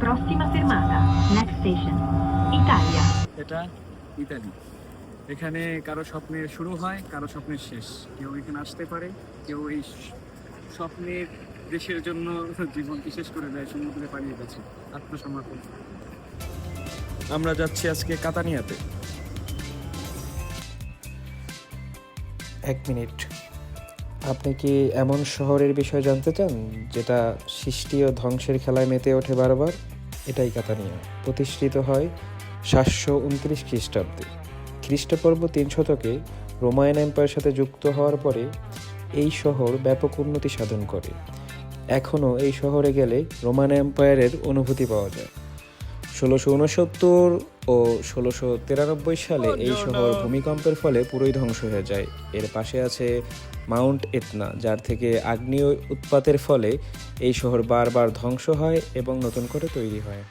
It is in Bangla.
Prossima fermata. Next station. Italia. এটা ইতালি এখানে কারও স্বপ্নের শুরু হয় কারও স্বপ্নের শেষ কেউ এখানে আসতে পারে কেউ এই স্বপ্নের দেশের জন্য জীবনকে শেষ করে দেয় সমুদ্রে পালিয়ে গেছে আত্মসমর্পণ আমরা যাচ্ছি আজকে কাতানিয়াতে এক মিনিট আপনি কি এমন শহরের বিষয়ে জানতে চান, যেটা সৃষ্টি ও ধ্বংসের খেলায় মেতে ওঠে বারবার? এটাই কাতানিয়া। প্রতিষ্ঠিত হয় সাতশো উনত্রিশ খ্রিস্টাব্দে। খ্রিস্টপূর্ব তিন শতকে রোমায়ন এম্পায়ারের সাথে যুক্ত হওয়ার পরে এই শহর ব্যাপক উন্নতি সাধন করে। এখনও এই শহরে গেলে রোমান এম্পায়ারের অনুভূতি পাওয়া যায়। ষোলোশো উনসত্তর ও ষোলোশো তিরানব্বই সালে এই শহর ভূমিকম্পের ফলে পুরোই ধ্বংস হয়ে যায়। এর পাশে আছে মাউন্ট এতনা যার থেকে আগ্নেয় উৎপাতের ফলে এই শহর বারবার ধ্বংস হয় এবং নতুন করে তৈরি হয়।